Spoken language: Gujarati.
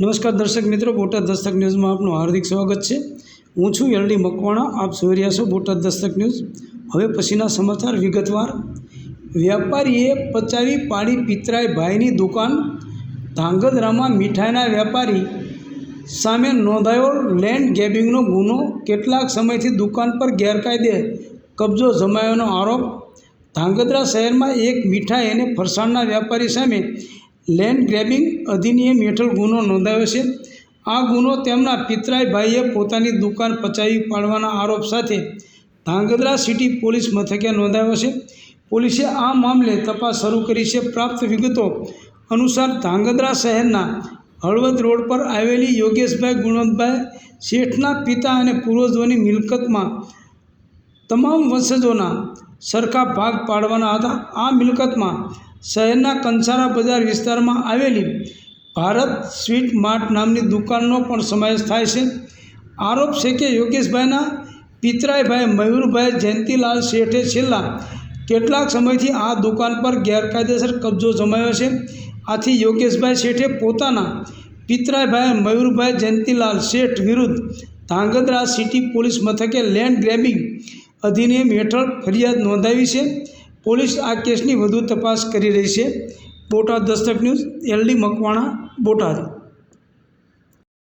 નમસ્કાર દર્શક મિત્રો, બોટાદ દસ્તક ન્યૂઝમાં આપનું હાર્દિક સ્વાગત છે. હું છું એલડી મકવાણા, આપ જોઈ રહ્યા છો બોટાદ દસ્તક ન્યૂઝ. હવે પછીના સમાચાર વિગતવાર. વેપારીએ પચાવી પાડી પિતરાઈ ભાઈની દુકાન. ધાંગધ્રામાં મીઠાઈના વેપારી સામે નોંધાયો લેન્ડ ગેબિંગનો ગુનો. કેટલાક સમયથી દુકાન પર ગેરકાયદે કબજો જમાયોનો આરોપ. ધાંગધ્રા શહેરમાં એક મીઠાઈ અને ફરસાણના વેપારી સામે લેન્ડ ગ્રેબિંગ અધિનિયમ હેઠળ ગુનો નોંધાયો છે. આ ગુનો તેમના પિતરાઈ ભાઈએ પોતાની દુકાન પચાવી પાડવાના આરોપ સાથે ધાંગધ્રા સિટી પોલીસ મથકે નોંધાયો છે. પોલીસે આ મામલે તપાસ શરૂ કરી છે. પ્રાપ્ત વિગતો અનુસાર ધાંગધ્રા શહેરના હળવદ રોડ પર આવેલી યોગેશભાઈ, ગુણવંતભાઈ શેઠના પિતા અને પૂર્વજોની મિલકતમાં તમામ વંશજોના સરખા ભાગ પાડવાના હતા. આ મિલકતમાં શહેરના કંસારા બજાર વિસ્તારમાં આવેલી ભારત સ્વીટ માર્ટ નામની દુકાનનો પણ સમાવેશ થાય છે. આરોપ છે કે યોગેશભાઈના પિતરાઈભાઈ મયુરભાઈ જયંતિલાલ શેઠે છેલ્લા કેટલાક સમયથી આ દુકાન પર ગેરકાયદેસર કબજો જમાવ્યો છે. આથી યોગેશભાઈ શેઠે પોતાના પિતરાઈભાઈ મયુરભાઈ જયંતિલાલ શેઠ વિરુદ્ધ ધાંગધ્રા સિટી પોલીસ મથકે લેન્ડ ગ્રેબિંગ અધિનિયમ હેઠળ ફરિયાદ નોંધાવી છે. પોલીસ આ કેસની વધુ તપાસ કરી રહી છે. Botad Dastak news LD Makwana Botad.